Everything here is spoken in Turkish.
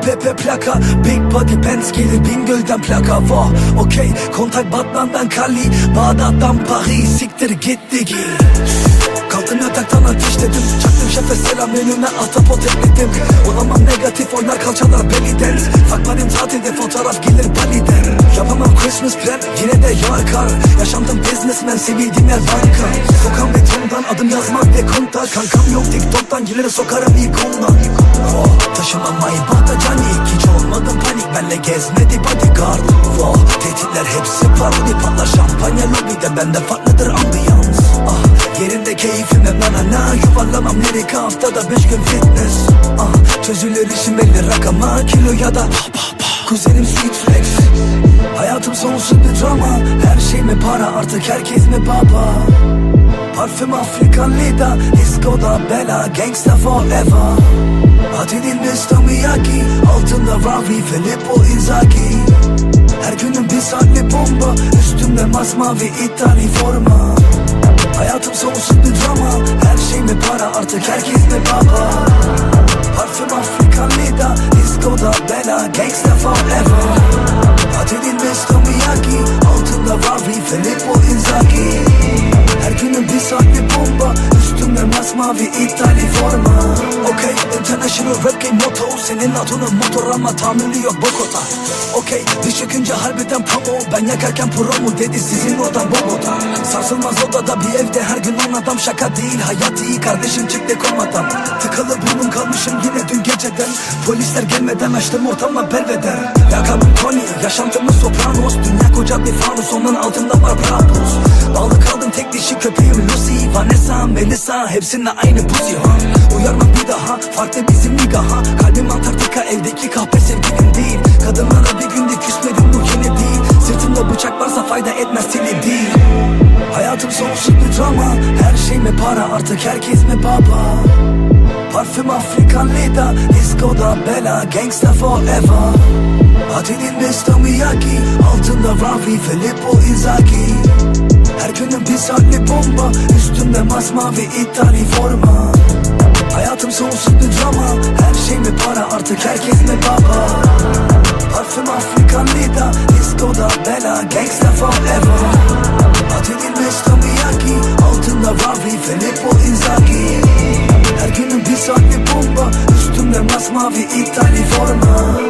Pepe plaka. Big body Benz gelir Bingöl'den plaka. Wow okey. Kontak Batman'dan Kali. Bağdat'tan Paris. Siktir gitti ki Kalktım yataktan ateşledim Çaktım şefe selam önüne ahtapot ekledim Olamam negatif oynar kalçalar belly dance. Fuck benim tatilde fotoğraf gelir Bali'den Yapamam Christmas plan yine de yağar kar. Yaşandım businessman sevildiğim yer banka. Sokağım betondan adım yazmak ve konta Kankam yok TikTok'tan geliri sokarım ilk ondan. oh, benle gezmedi bodyguard oh, Tehditler hepsi parodi patlar. Şampanya lobide Bende farklıdır ambiyans ah, Yerinde keyfim hep na na na Yuvarlamam lirik haftada beş gün fitness. Ah, Çözülür işim belli rakama Kilo ya da Kuzenim street flex. Hayatım sonsuz bir drama. Her şey mi para artık herkes mi baba Parfüm Afrikan Lida Disco'da bela Gangsta forever. Hadi Dilbez Tomiyaki Altında Ravi Filippo Inzaghi. Her günün bir saatli bomba Üstümde masmavi İtali forma. Hayatım sonsuz bir drama Her şey mi para artık herkes mi baba? Parfüm Afrikan Lida Disco'da bela Gangsta forever. Hadi Dilbez Tomiyaki Altında İtali forma. Okey international rap game motto. Senin adının motor ama tahammülü yok Bogota. Okey diş çökünce harbiden pamo Ben yakarken pro mu dedi sizin oradan Bogota. Sarsılmaz odada bir evde her gün on adam Şaka değil. Hayat iyi kardeşim çıktı komadan. Tıkalı burnum kalmışım yine dün geceden. Polisler gelmeden açtım ortamla belveder Lakabım Tony yaşantımız sopranos. Dünya koca bir fanus onun altında var Brabus Bağlı kaldım tek dişi köpeğim Lucy Vanessa, Melissa hepsinde aynı pussy ha. Uyarmam bir daha farklı bizim nigaha. Kalbim Antarktika evdeki kahpe sevgilim değil. Kadınlara bir günde küsmedim bu yeni değil. Sırtımda bıçak varsa fayda etmez seni değil. Hayatım sonsuz bir drama. Her şey mi para artık herkes mi baba? Parfüm Afrikan Lida Disco'da bela Gangsta forever. Hadi Dilbez Tomiyaki Altında Ravi Filippo Inzaghi. Her günün bir saatli bomba Üstümde masmavi İtali forma. Hayatım sonsuz bir drama Her şey mi para artık herkes mi baba? Parfüm Afrikan Lida Disco'da bela Gangsta forever. Hadi Dilbez Tomiyaki Altında Ravi Filippo Inzaghi. Her günün bir saatli bomba Üstümde masmavi İtali forma